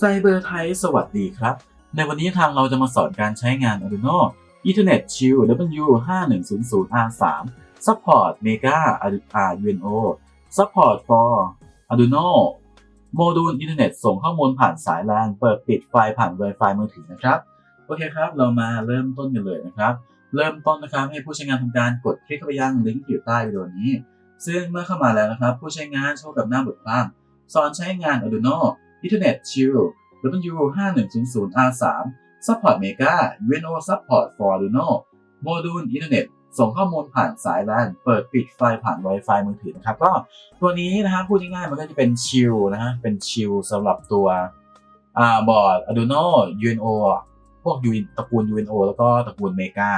ไซเบอร์ไทยสวัสดีครับ ในวันนี้ทางเราจะมาสอนการใช้งาน Arduino Ethernet Shield W5100R3 Support Mega Arduino Support for Arduino โมดูลอินเทอร์เน็ตส่งข้อมูลผ่านสาย LAN เปิดปิดไฟล์ผ่าน Wi-Fi มือถือนะครับ โอเคครับ เรามาเริ่มต้นกันเลยนะครับ เริ่มต้นนะครับให้ผู้ใช้งานทำการกดคลิกเข้าไปยังลิงก์ที่อยู่ใต้วิดีโอนี้ ซึ่งเมื่อเข้ามาแล้วนะครับ ผู้ใช้งานโชว์กับหน้าบทความสอนใช้งาน Arduino Ethernet Shield W5100R3 Support Mega UNO Support for Arduino โมดูลอินเทอร์เน็ตส่งข้อมูลผ่านสาย LAN เปิดปิดไฟผ่าน Wi-Fi มือถือนะครับ ก็ตัวนี้นะครับพูดง่ายๆมันก็จะเป็นชิลนะฮะเป็นชิลสำหรับตัวอ่าบอร์ด Arduino UNO พวกตระกูล UNO แล้วก็ตระกูล Mega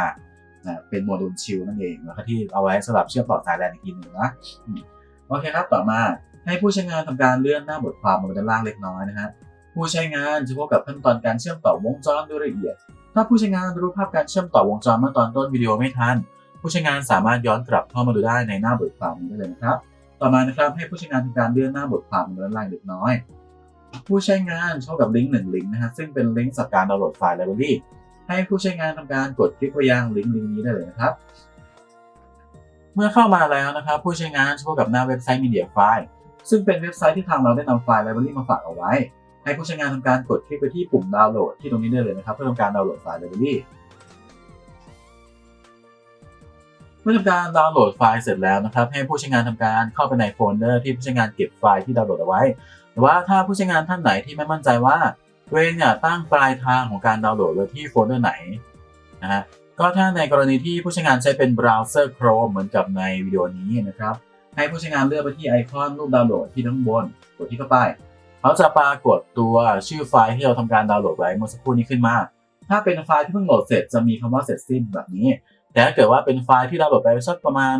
นะเป็นโมดูลชิลนั่นเองแล้วก็ที่เอาไว้สำหรับเชื่อมต่อสาย LAN อีกทีหนึ่งนะโอเคครับต่อมา ให้ผู้ใช้งานทำการเลื่อนหน้าบทความลงไปด้านล่างเล็กน้อยนะฮะผู้ใช้งานจะพบกับขั้นตอนการเชื่อมต่อวงจรโดยละเอียด ถ้าผู้ใช้งานรู้ภาพการเชื่อมต่อวงจรเมื่อตอนต้นวิดีโอไม่ทัน ผู้ใช้งานสามารถย้อนกลับเข้ามาดูได้ในหน้าบทความนี้ได้เลยนะครับ ต่อมานะครับให้ผู้ใช้งานทำการเลื่อนหน้าบทความลงไปด้านล่างเล็กน้อย ผู้ใช้งานโชว์กับลิงก์หนึ่งลิงก์นะฮะซึ่งเป็นลิงก์สำหรับการดาวน์โหลดไฟล์ไลบรารีให้ผู้ใช้งานทำการกดคลิกไปยังลิงก์ลิงก์นี้ได้เลยนะครับ เมื่อเข้ามาแล้วนะครับผู้ใช้งานโชว์กับหน้าเว็บไซต์ Media File ซึ่งเป็นเว็บไซต์ที่ทางเราได้นำไฟล์ไลบรารีมาฝากเอาไว้ ให้ผู้ใช้งานทำการกดคลิกไปที่ปุ่มดาวน์โหลดที่ตรงนี้ได้เลยนะครับ เพื่อทำการดาวน์โหลดไฟล์ไลบรารีเมื่อทำการดาวน์โหลดไฟล์เสร็จแล้วนะครับ ให้ผู้ใช้งานทำการเข้าไปในโฟลเดอร์ที่ผู้ใช้งานเก็บไฟล์ที่ดาวน์โหลดเอาไว้หรือว่าถ้าผู้ใช้งานท่านไหนที่ไม่มั่นใจว่าตัวเองเนี่ยตั้งปลายทางของการดาวน์โหลดไว้ที่โฟลเดอร์ไหนนะฮะก็ถ้าในกรณีที่ผู้ใช้งานใช้เป็นเบราว์เซอร์ Chrome เหมือนกับในวิดีโอนี้นะครับ ให้ผู้ใช้งานเลือกไปที่ไอคอนรูปดาวน์โหลดที่ข้างบนกดที่เข้าไปเขาจะปรากฏตัวชื่อไฟล์ที่เราทำการดาวน์โหลดไว้เมื่อสักครู่นี้ขึ้นมา ถ้าเป็นไฟล์ที่เพิ่งโหลดเสร็จจะมีคำว่าเสร็จสิ้นแบบนี้ แต่ถ้าเกิดว่าเป็นไฟล์ที่ดาวน์โหลดไปสักประมาณ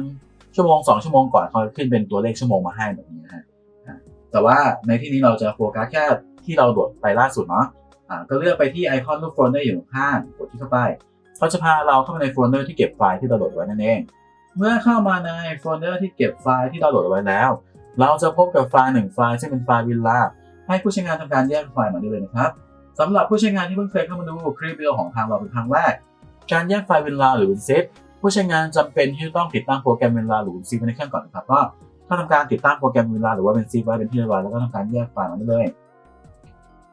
ชั่วโมง 2 ชั่วโมงก่อนเขาจะขึ้นเป็นตัวเลขชั่วโมงมาให้แบบนี้นะฮะแต่ว่าในที่นี้เราจะโฟกัสแค่ที่เราโหลดไปล่าสุดเนาะอ่าก็เลือกไปที่ไอคอนรูปโฟลเดอร์อยู่ข้างกดที่เข้าไปเขาจะพาเราเข้าไปในโฟลเดอร์ที่เก็บไฟล์ที่เราโหลดไว้นั่นเอง เมื่อเข้ามาในโฟลเดอร์ที่เก็บไฟล์ที่เราโหลดไว้แล้ว เราจะพบกับไฟล์หนึ่งไฟล์ซึ่งเป็นไฟล์วิลล่าให้ผู้ใช้งานทำการแยกไฟล์มาได้เลยนะครับสำหรับผู้ใช้งานที่เพิ่งเคยเข้ามาดูคลิปวิดีโอของทางเราเป็นครั้งแรก การแยกไฟล์วินลาหรือวินซิปผู้ใช้งานจำเป็นที่จะต้องติดตั้งโปรแกรมวินลาหรือวินซิปในเครื่องก่อนนะครับก็ถ้าทำการติดตั้งโปรแกรมวินลาหรือว่าวินซิปไว้เป็นที่เรียบร้อยแล้วก็ทำการแยกไฟล์มาได้เลย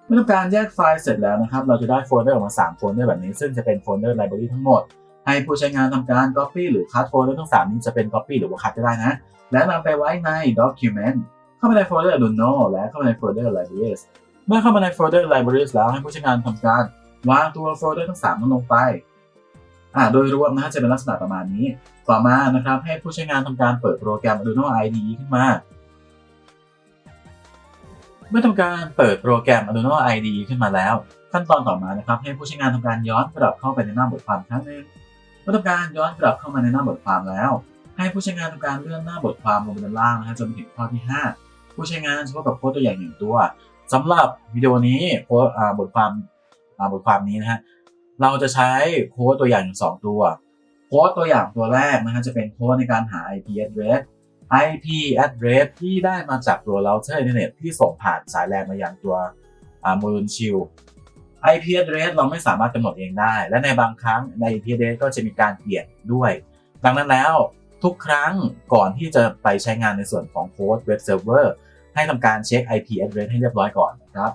เมื่อทำการแยกไฟล์เสร็จแล้วนะครับ เราจะได้โฟลเดอร์ออกมา 3 โฟลเดอร์แบบนี้ ซึ่งจะเป็นโฟลเดอร์ไลบรารีทั้งหมด ให้ผู้ใช้งานทำการ Copy หรือ Cut โฟลเดอร์ทั้ง 3 นี้จะเป็น Copy หรือว่า Cut ก็ได้นะ และนำไปไว้ใน Document เข้ามาในโฟลเดอร์ Arduino และเข้ามาในโฟลเดอร์ Libraries เมื่อเข้ามาในโฟลเดอร์ Libraries แล้วให้ผู้ใช้งานทำการวางตัวโฟลเดอร์ทั้ง 3 นั้นลงไปอ่าโดยรวมนะฮะจะเป็นลักษณะประมาณนี้ ต่อมานะครับให้ผู้ใช้งานทำการเปิดโปรแกรม Arduino IDE ขึ้นมา เมื่อทำการเปิดโปรแกรม Arduino IDE ขึ้นมาแล้ว ขั้นตอนต่อมานะครับให้ผู้ใช้งานทำการย้อนกลับเข้าไปในหน้าบทความครั้งหนึ่ง เมื่อทำการย้อนกลับเข้ามาในหน้าบทความแล้ว ให้ผู้ใช้งานทำการเลื่อนหน้าบทความลงไปด้านล่างนะฮะจนไปถึงข้อที่ 5 ผู้ใช้งานจะพบกับโค้ดตัวอย่างหนึ่งตัวสำหรับวิดีโอนี้โค้ดบทความบทความนี้นะฮะเราจะใช้โค้ดตัวอย่างอยู่สองตัวโค้ดตัวอย่างตัวแรกนะฮะจะเป็นโค้ดในการหา IP address IP address ที่ได้มาจากตัว router อินเทอร์เน็ตที่ส่งผ่านสายแลนมายังตัวโมดูลชิล IP address เราไม่สามารถกำหนดเองได้ และในบางครั้งใน IP address ก็จะมีการเปลี่ยนด้วย ดังนั้นแล้วทุกครั้งก่อนที่จะไปใช้งานในส่วนของโค้ด web server ให้ทำการเช็ค IP address ให้เรียบร้อยก่อนนะครับ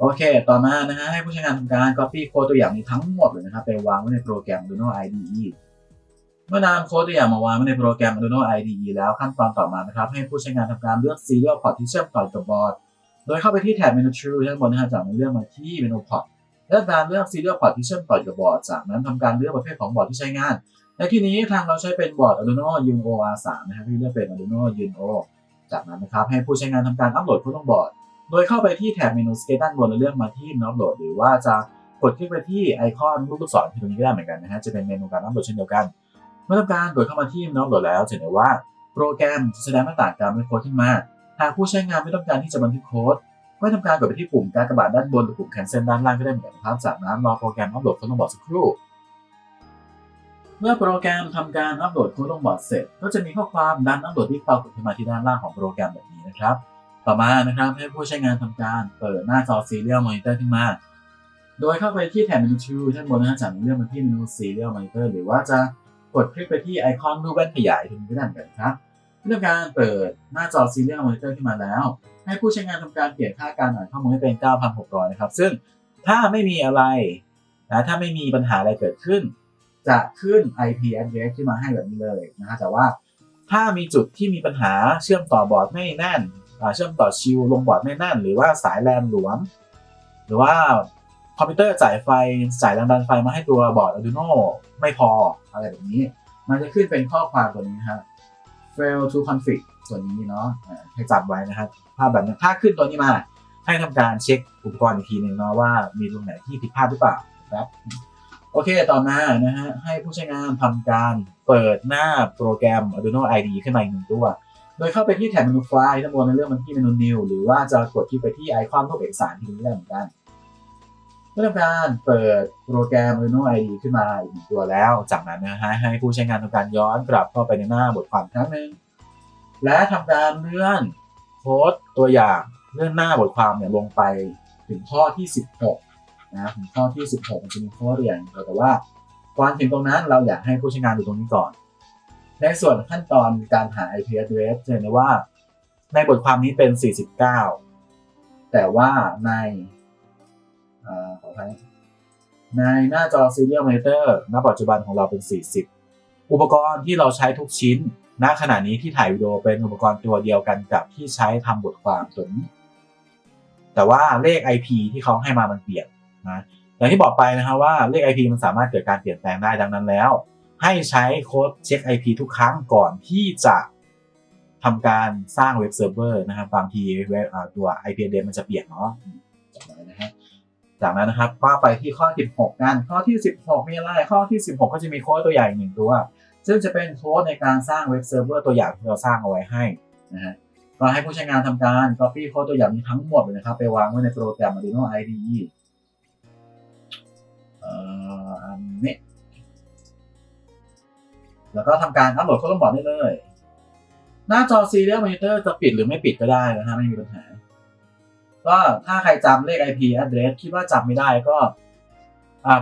โอเค ต่อมานะฮะให้ผู้ใช้งานทำการ copy โค้ดตัวอย่างนี้ทั้งหมดเลยนะครับ ไปวางไว้ในโปรแกรม Arduino IDE เมื่อนำโค้ดตัวอย่างมาวางไว้ในโปรแกรม Arduino IDE แล้วขั้นตอนต่อมานะครับ ให้ผู้ใช้งานทำการเลือก serial port ที่เชื่อมต่อกับบอร์ด โดยเข้าไปที่แถบเมนู True ด้านบนนะฮะจากนั้นเลือกมาที่เมนู port และการเลือก serial port ที่เชื่อมต่อกับบอร์ด จากนั้นทำการเลือกประเภทของบอร์ดที่ใช้งาน ในที่นี้ทางเราใช้เป็นบอร์ด Arduino Uno R3 นะครับที่เลือกเป็น Arduino Uno จากนั้นนะครับให้ผู้ใช้งานทำการอัปโหลดโค้ดลงบอร์ด โดยเข้าไปที่แถบเมนูสเกตด้านบนแล้วเลือกมาที่อัปโหลดหรือว่าจะกดคลิกไปที่ไอคอนรูปลูกศรที่ตรงนี้ก็ได้เหมือนกันนะฮะจะเป็นเมนูการอัปโหลดเช่นเดียวกัน เมื่อทำการกดเข้ามาที่อัปโหลดแล้วจะเห็นว่าโปรแกรมจะแสดงหน้าต่างการบันโค้ดขึ้นมา หากผู้ใช้งานไม่ต้องการที่จะบันทึกโค้ดก็ทำการกดไปที่ปุ่มการกระบาดด้านบนหรือปุ่ม cancel ด้านล่างก็ได้เหมือนกันครับจากนั้นรอโปรแกรมอัปโหลดโค้ดลงบอร์ดสักครู่ เมื่อโปรแกรมทำการอัปโหลดโค้ดลงบอร์ดเสร็จ ก็จะมีข้อความดันอัปโหลดที่ปรากฏขึ้นมาที่ด้านล่างของโปรแกรมแบบนี้นะครับ ต่อมานะครับให้ผู้ใช้งานทำการเปิดหน้าจอ Serial Monitor ขึ้นมา โดยเข้าไปที่แถบเมนู Tool ด้านบนนะจากเลื่อกมาที่เมนู Serial Monitor หรือว่าจะกดคลิกไปที่ไอคอนรูปแว่นขยายตรงนี้ก็ได้เหมือนกันครับ เรื่องการเปิดหน้าจอ Serial Monitor ขึ้นมาแล้ว ให้ผู้ใช้งานทำการเปลี่ยนค่าการอ่านข้อมูลให้เป็น 9,600 นะครับ ซึ่งถ้าไม่มีอะไรนะถ้าไม่มีปัญหาอะไรเกิดขึ้น จะขึ้น IP address ขึ้นมาให้แบบนี้เลยนะฮะแต่ว่าถ้ามีจุดที่มีปัญหาเชื่อมต่อบอร์ดไม่แน่น เชื่อมต่อชิลลงบอร์ดไม่แน่น หรือว่าสายแลนหลวม หรือว่าคอมพิวเตอร์จ่ายไฟจ่ายแรงดันไฟมาให้ตัวบอร์ด Arduino ไม่พออะไรแบบนี้ มันจะขึ้นเป็นข้อความตัวนี้ครับ fail to config ตัวนี้เนาะให้จำไว้นะครับ ภาพแบบนี้ถ้าขึ้นตัวนี้มา ให้ทำการเช็คอุปกรณ์อีกทีหนึ่งเนาะว่ามีตรงไหนที่ผิดพลาดหรือเปล่าครับโอเค ต่อมานะฮะ ให้ผู้ใช้งานทำการเปิดหน้าโปรแกรม Arduino IDE ขึ้นมาอีกหนึ่งตัว โดยเข้าไปที่แถบเมนูไฟล์ด้านบนในเรื่องมันที่เมนู New หรือว่าจะกดที่ไปที่ไอคอนรูปเอกสารที่นี้ได้เหมือนกัน เมื่อทำการเปิดโปรแกรม Arduino IDE ขึ้นมาอีกหนึ่งตัวแล้ว จากนั้นนะฮะให้ผู้ใช้งานทำการย้อนกลับเข้าไปในหน้าบทความครั้งหนึ่งและทำการเลื่อนโค้ดตัวอย่างเลื่อนหน้าบทความเนี่ยลงไปถึงข้อที่ 16นะถึงข้อที่ 16มันจะมีข้อตัวอย่างอยู่แต่ว่าก่อนถึงตรงนั้นเราอยากให้ผู้ใช้งานดูตรงนี้ก่อน ในส่วนขั้นตอนการหา IP address จะเห็นได้ว่า ในบทความนี้เป็น 49 แต่ว่าใน ขออภัยในหน้าจอ Serial Monitor ณปัจจุบันของเราเป็น 40 อุปกรณ์ที่เราใช้ทุกชิ้น ณ ขณะนี้ที่ถ่ายวิดีโอเป็นอุปกรณ์ตัวเดียวกันกับที่ใช้ทำบทความตัวนี้ แต่ว่าเลข IP ที่เขาให้มามันเปลี่ยนนะอย่างที่บอกไปนะครับว่าเลข IP มันสามารถเกิดการเปลี่ยนแปลงได้ดังนั้นแล้ว ให้ใช้โค้ดเช็ค IP ทุกครั้งก่อนที่จะทำการสร้างเว็บเซิร์ฟเวอร์นะครับบางทีเว็บตัว IP address มันจะเปลี่ยนเนาะ จากนั้นนะครับก็ไปที่ข้อ 16 กัน ข้อที่ 16 มีอะไร ข้อที่ 16 ก็จะมีโค้ดตัวอย่างหนึ่งตัว ซึ่งจะเป็นโค้ดในการสร้างเว็บเซิร์ฟเวอร์ตัวอย่างที่เราสร้างเอาไว้ให้นะฮะก็ให้ผู้ใช้งานทำการ copy โค้ดตัวอย่างนี้ทั้งหมดเลยนะครับ ไปวางไว้ในโปรแกรม Arduino IDE เอ่ออันนี้ แล้วก็ทำการอัปโหลดเข้าลงบอร์ดได้เลย หน้าจอ Serial Monitor จะปิดหรือไม่ปิดก็ได้นะฮะไม่มีปัญหา ก็ถ้าใครจำเลข IP address คิดว่าจำไม่ได้ก็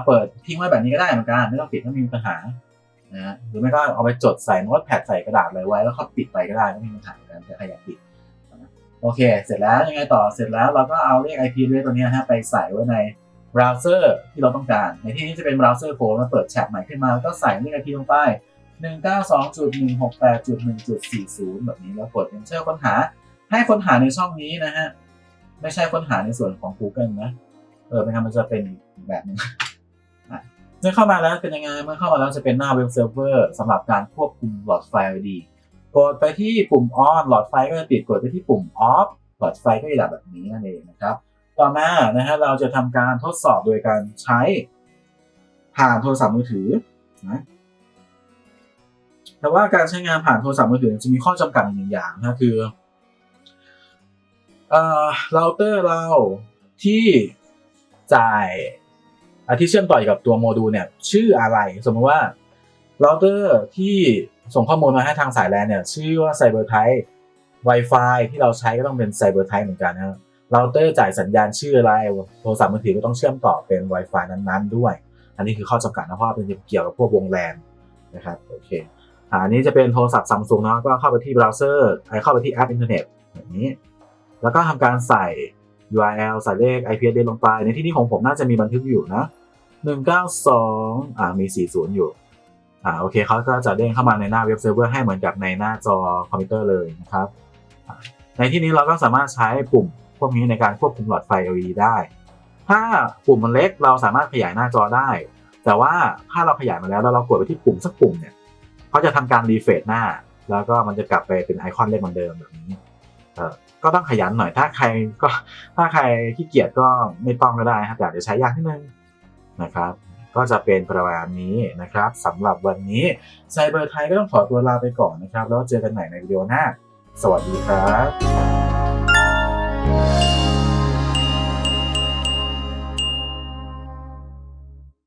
เปิดทิ้งไว้แบบนี้ก็ได้เหมือนกันไม่ต้องปิดไม่มีปัญหานะฮะหรือไม่ก็เอาไปจดใส่โน้ตแพดใส่กระดาษอะไรไว้ แล้วก็ปิดไปก็ได้ไม่มีปัญหาเหมือนกันแต่ใครอยากปิดโอเค เสร็จแล้วยังไงต่อเสร็จแล้วเราก็เอาเลข IP ด้วยตัวนี้ฮะไปใส่ไว้ในเบราว์เซอร์ที่เราต้องการ ในที่นี้จะเป็นเบราว์เซอร์โค้ดมาเปิดแชทใหม่ขึ้นมาแล้วก็ใส่เลข IP ลงไป 192.168.1.40 แบบนี้แล้วกด Enter ค้นหาให้ค้นหาในช่องนี้นะฮะ ไม่ใช่ค้นหาในส่วนของ Google นะ เออไม่งั้นมันจะเป็นแบบนึงอะเมื่อเข้ามาแล้วเป็นยังไง เมื่อเข้ามาแล้วจะเป็นหน้าเว็บเซิร์ฟเวอร์สำหรับการควบคุมหลอดไฟ LED กดไปที่ปุ่ม on หลอดไฟก็จะติด กดไปที่ปุ่ม off หลอดไฟก็จะดับแบบนี้นั่นเองนะครับ ต่อมานะฮะเราจะทำการทดสอบโดยการใช้ผ่านโทรศัพท์มือถือนะแต่ว่าการใช้งานผ่านโทรศัพท์มือถือจะมีข้อจำกัดอีกหนึ่งอย่างนะคือ เอ่อเราเตอร์เราที่จ่ายอะที่เชื่อมต่อกับตัวโมดูลเนี่ยชื่ออะไร สมมติว่าเราเตอร์ที่ส่งข้อมูลมาให้ทางสายแลนเนี่ยชื่อว่า Cyber Type Wi-Fi ที่เราใช้ก็ต้องเป็น Cyber Type เหมือนกันนะครับเราเตอร์จ่ายสัญญาณชื่ออะไร โทรศัพท์มือถือก็ต้องเชื่อมต่อเป็น Wi-Fi นั้นๆ ด้วย อันนี้คือข้อจำกัดนะเพราะว่าเป็นเกี่ยวกับพวกวงแลนนะครับโอเคอันนี้จะเป็นโทรศัพท์ซัมซุงเนาะก็เข้าไปที่เบราว์เซอร์เข้าไปที่แอปอินเทอร์เน็ตแบบนี้ แล้วก็ทำการใส่ URL ใส่เลข IP address ลงไป ในที่นี้ของผมน่าจะมีบันทึกอยู่นะ 192 อ่ามี 40 อยู่ อ่าโอเคเขาก็จะเด้งเข้ามาในหน้าเว็บเซิร์ฟเวอร์ให้เหมือนกับในหน้าจอคอมพิวเตอร์เลยนะครับ ในที่นี้เราก็สามารถใช้ปุ่มพวกนี้ในการควบคุมหลอดไฟ LED ได้ ถ้าปุ่มมันเล็กเราสามารถขยายหน้าจอได้ แต่ว่าถ้าเราขยายมาแล้วแล้วเรากดไปที่ปุ่มสักปุ่มเนี่ยเขาจะทำการรีเฟรชหน้า แล้วก็มันจะกลับไปเป็นไอคอนเล็กเหมือนเดิมแบบนี้ ก็ต้องขยันหน่อยถ้าใครก็ถ้าใครขี้เกียจก็ไม่ต้องก็ได้ครับแต่จะใช้ยากนิดนึงนะครับ ก็จะเป็นประมาณนี้นะครับสำหรับวันนี้ไซเบอร์ไทยก็ต้องขอตัวลาไปก่อนนะครับ แล้วเจอกันใหม่ในวิดีโอหน้า สวัสดีครับ